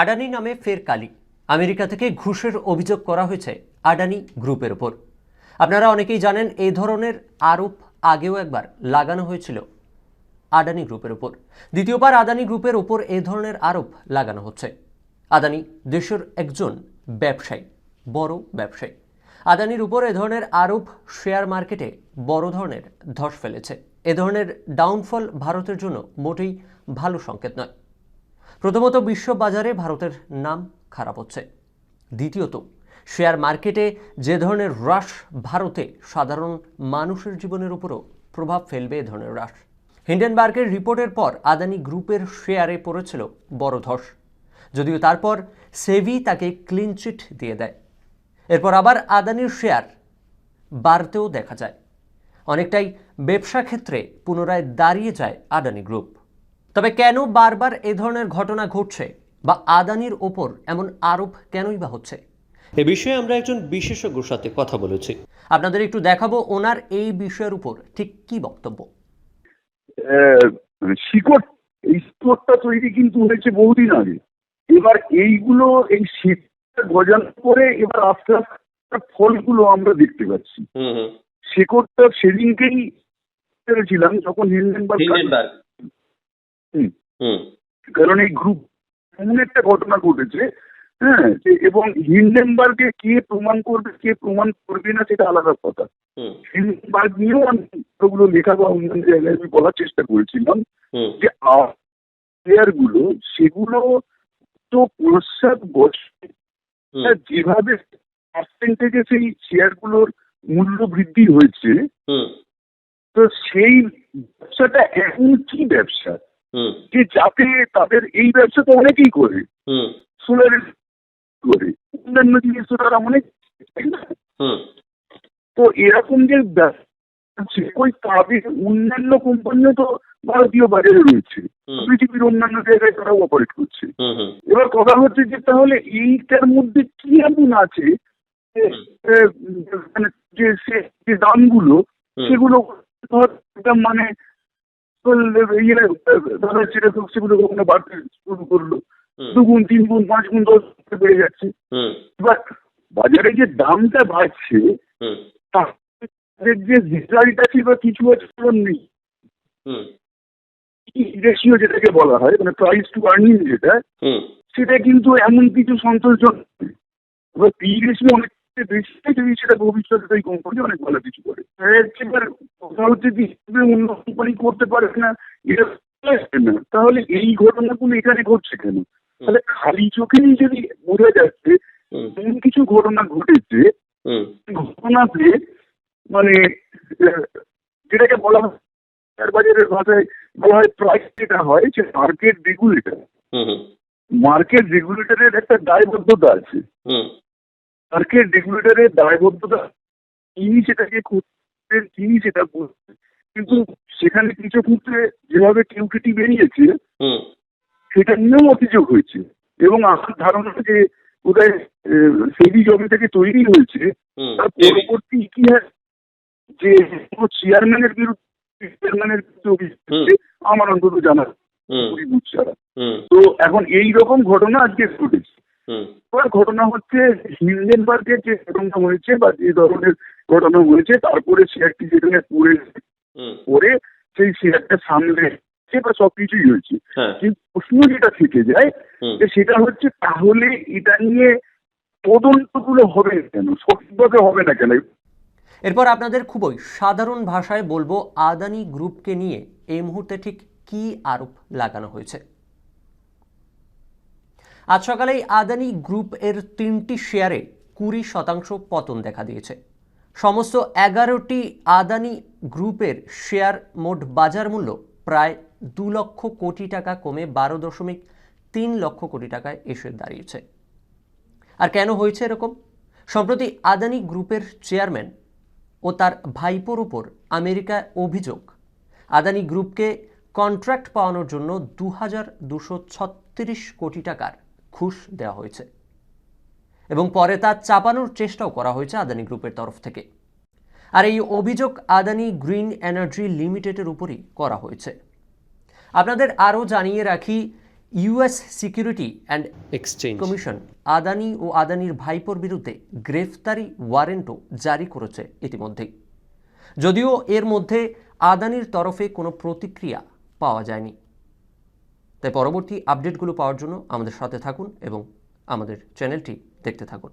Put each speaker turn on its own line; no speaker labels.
আডানি নামে ফের কালি। আমেরিকা থেকে ঘুষের অভিযোগ করা হয়েছে আডানি গ্রুপের ওপর। আপনারা অনেকেই জানেন এই ধরনের আরোপ আগেও একবার লাগানো হয়েছিল আডানি গ্রুপের ওপর। দ্বিতীয়বার আদানি গ্রুপের ওপর এই ধরনের আরোপ লাগানো হচ্ছে। আদানি দেশের একজন ব্যবসায়ী, বড় ব্যবসায়ী। আদানির উপর এ ধরনের আরোপ শেয়ার মার্কেটে বড় ধরনের ধস ফেলেছে। এ ধরনের ডাউনফল ভারতের জন্য মোটেই ভালো সংকেত নয়। প্রথমত বিশ্ব বাজারে ভারতের নাম খারাপ হচ্ছে। দ্বিতীয়ত, শেয়ার মার্কেটে যে ধরনের হ্রাস ভারতে সাধারণ মানুষের জীবনের উপরও প্রভাব ফেলবে এ ধরনের হ্রাস। হিন্ডেনবার্গের রিপোর্টের পর আদানি গ্রুপের শেয়ারে পড়েছিল বড় ধস। যদিও তারপর সেভি তাকে ক্লিন চিট দিয়ে দেয়। এরপর আবার আদানির শেয়ার বাড়তেও দেখা যায়। অনেকটাই ব্যবসা ক্ষেত্রে পুনরায় দাঁড়িয়ে যায় আদানি গ্রুপ। তবে কেন বারবার এ ধরনের ঘটনা ঘটছে বা আদানির ওপর এমন আরোপ কেনই বা হচ্ছে? এ বিষয়ে আমরা একজন বিশেষজ্ঞর সাথে কথা বলেছি। আপনাদের একটু দেখাবো ওনার এই বিষয়ের উপর। ঠিক কি বক্তব্য?
আহ, শিকড় এই শিকড়টা তৈরি কিন্তু হয়েছে বহুদিন আগে। এবার এইগুলো এই শীতটা গজানোর পরে এবার আস্তে আস্তে ফলগুলো আমরা দেখতে পাচ্ছি।
হুম হুম।
শেকড়টা সেদিনকেই পেরেছিলাম যখন হিন্ডেনবার্গ কারণ এই গ্রুপ এমন একটা ঘটনা ঘটেছে হ্যাঁ এবং হিন্ডেনবার্গে কে প্রমাণ করবে কে প্রমাণ করবে না সেটা আলাদা কথা।
হুম।
হিন্ডেনবার্গ নিয়েও আমি ওগুলো লেখা বা অন্যান্য জায়গায় আমি বলার চেষ্টা করেছিলাম যে প্লেয়ারগুলো সেগুলো তো পশ্চাৎ বছর যেভাবে পার্সেন্টেজে সেই শেয়ারগুলোর মূল্য বৃদ্ধি হয়েছে তো সেই ব্যবসাটা এমন কি ব্যবসা? যে যাতে তাদের এই ব্যবসা তো অনেকেই করে। সোলার করে। অন্যান্য জিনিস তো তারা অনেক তো এরকম যে ওই তাদের অন্যান্য কোম্পানিও তো ভারতীয় বাজারে রয়েছে। পৃথিবীর অন্যান্য জায়গায় তারাও অপারেট করছে। এবার কথা হচ্ছে যে তাহলে এইটার মধ্যে কি এমন আছে যে, মানে যে দামগুলো সেগুলো ধর মানে ইয়ে ধরো সেটা সেগুলো কখনো বাড়তে শুরু করল। দুগুণ তিন গুণ পাঁচ গুণ দশ গুণ বেড়ে যাচ্ছে। এবার বাজারে যে দামটা বাড়ছে তাদের যে রেজাল্ট আছে বা কিছু আছে নেই। রেশিও যেটাকে বলা হয় মানে প্রাইস টু আর্নিং যেটা সেটা কিন্তু এমন কিছু সন্তোষজনক। এবার পি রেশিও অনেক যদি সেটা ভবিষ্যতে ওই কোম্পানি অনেক ভালো কিছু করে। এবার কথা হচ্ছে যে অন্য কোম্পানি করতে পারে না এটা না। তাহলে এই ঘটনাগুলো এখানে ঘটছে কেন? তাহলে খালি চোখেই যদি বোঝা যাচ্ছে এমন কিছু ঘটনা ঘটেছে ঘটনাতে মানে যেটাকে বলা হয় শেয়ার বাজারের ভাষায় বলা হয় প্রাইস যেটা হয় যে মার্কেট রেগুলেটর
হুম
মার্কেট রেগুলেটরের একটা দায়বদ্ধতা আছে। মার্কেট রেগুলেটরের দায়বদ্ধতা তিনি সেটাকে করছেন তিনি সেটা করছেন। কিন্তু সেখানে কিছু ক্ষেত্রে যেভাবে কেউকেটি বেরিয়েছে সেটা নিয়েও অভিযোগ হয়েছে। এবং আমার ধারণা যে বোধহয় সেবি জমি থেকে তৈরি হয়েছে তার পরবর্তী ইতিহাস যে কোনো চেয়ারম্যানের বিরুদ্ধে চেয়ারম্যানের বিরুদ্ধে আমার অন্তত জানা তো এখন এই রকম ঘটনা আজকে ঘটেছে। এবার ঘটনা হচ্ছে হিন্ডেনবার্গের যে ঘটনা হয়েছে বা যে ধরনের ঘটনা হয়েছে তারপরে শেয়ারটি যেখানে পড়ে
হুম।
পড়ে সেই শেয়ারটা সামনে এসেছে বা সবকিছুই হয়েছে।
হ্যাঁ।
কিন্তু প্রশ্ন যেটা থেকে যায় যে সেটা হচ্ছে তাহলে এটা নিয়ে তদন্তগুলো হবে না কেন? সঠিকভাবে হবে না কেন?
এরপর আপনাদের খুবই সাধারণ ভাষায় বলব আদানি গ্রুপকে নিয়ে এই মুহূর্তে ঠিক কি আরোপ লাগানো হয়েছে? আজ সকালেই আদানি গ্রুপ এর তিনটি শেয়ারে কুড়ি শতাংশ পতন দেখা দিয়েছে। সমস্ত এগারোটি আদানি গ্রুপের শেয়ার মোট বাজার মূল্য প্রায় দু লক্ষ কোটি টাকা কমে বারো দশমিক তিন লক্ষ কোটি টাকায় এসে দাঁড়িয়েছে। আর কেন হয়েছে এরকম? সম্প্রতি আদানি গ্রুপের চেয়ারম্যান ও তার ভাইপোর উপর আমেরিকায় অভিযোগ, আদানি গ্রুপকে কন্ট্রাক্ট পাওয়ানোর জন্য দু কোটি টাকার ঘুষ দেওয়া হয়েছে এবং পরে তা চাপানোর চেষ্টাও করা হয়েছে আদানি গ্রুপের তরফ থেকে। আর এই অভিযোগ আদানি গ্রিন এনার্জি লিমিটেডের উপরই করা হয়েছে। আপনাদের আরও জানিয়ে রাখি US security and
exchange.
Commission Adani ও আদানির ভাইপোর বিরুদ্ধে গ্রেফতারি ওয়ারেন্টও জারি করেছে ইতিমধ্যেই। যদিও এর মধ্যে আদানির তরফে কোনো প্রতিক্রিয়া পাওয়া যায়নি। তাই পরবর্তী আপডেটগুলো পাওয়ার জন্য আমাদের সাথে থাকুন এবং আমাদের চ্যানেলটি দেখতে থাকুন।